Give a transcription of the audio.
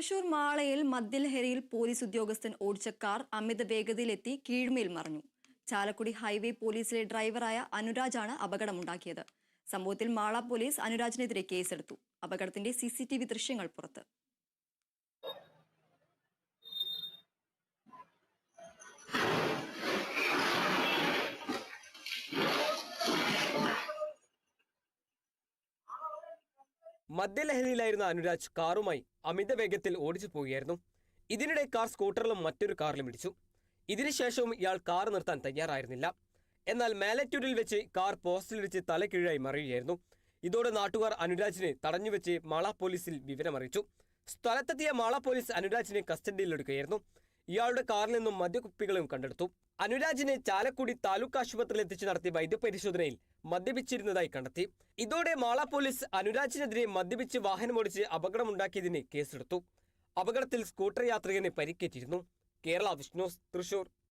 തൃശൂർ മാളയിൽ മദ്യലഹരിയിൽ പോലീസ് ഉദ്യോഗസ്ഥൻ ഓടിച്ച കാർ അമിത വേഗതയിലെത്തി കീഴ്മേൽ മറിഞ്ഞു. ചാലക്കുടി ഹൈവേ പോലീസിലെ ഡ്രൈവറായ അനുരാജാണ് അപകടമുണ്ടാക്കിയത്. സംഭവത്തിൽ മാള പോലീസ് അനുരാജിനെതിരെ കേസെടുത്തു. അപകടത്തിന്റെ സി ദൃശ്യങ്ങൾ പുറത്ത്. മദ്യലഹരിയിലായിരുന്ന അനുരാജ് കാറുമായി അമിത വേഗത്തിൽ ഓടിച്ചു പോവുകയായിരുന്നു ഇതിനിടെ കാർ സ്കൂട്ടറിലും മറ്റൊരു കാറിലും ഇടിച്ചു. ഇതിനുശേഷവും ഇയാൾ കാർ നിർത്താൻ തയ്യാറായിരുന്നില്ല. എന്നാൽ മേലറ്റൂരിൽ വെച്ച് കാർ പോസ്റ്റിലിടിച്ച് തലകീഴായി മറിയുകയായിരുന്നു. ഇതോടെ നാട്ടുകാർ അനുരാജിനെ തടഞ്ഞുവെച്ച് മാള പോലീസിൽ വിവരമറിയിച്ചു. സ്ഥലത്തെത്തിയ മാള പോലീസ് അനുരാജിനെ കസ്റ്റഡിയിലെടുക്കുകയായിരുന്നു. ഇയാളുടെ കാറിൽ നിന്നും മദ്യക്കുപ്പികളും കണ്ടെടുത്തു. അനുരാജിനെ ചാലക്കുടി താലൂക്ക് ആശുപത്രിയിൽ എത്തിച്ച് നടത്തിയ വൈദ്യപരിശോധനയിൽ മദ്യപിച്ചിരുന്നതായി കണ്ടെത്തി. ഇതോടെ മാള പോലീസ് അനുരാജിനെതിരെ മദ്യപിച്ച് വാഹനമോടിച്ച് അപകടമുണ്ടാക്കിയതിന് കേസെടുത്തു. അപകടത്തിൽ സ്കൂട്ടർ യാത്രികന് പരിക്കേറ്റിരുന്നു. കേരള വിഷ്ണു തൃശൂർ.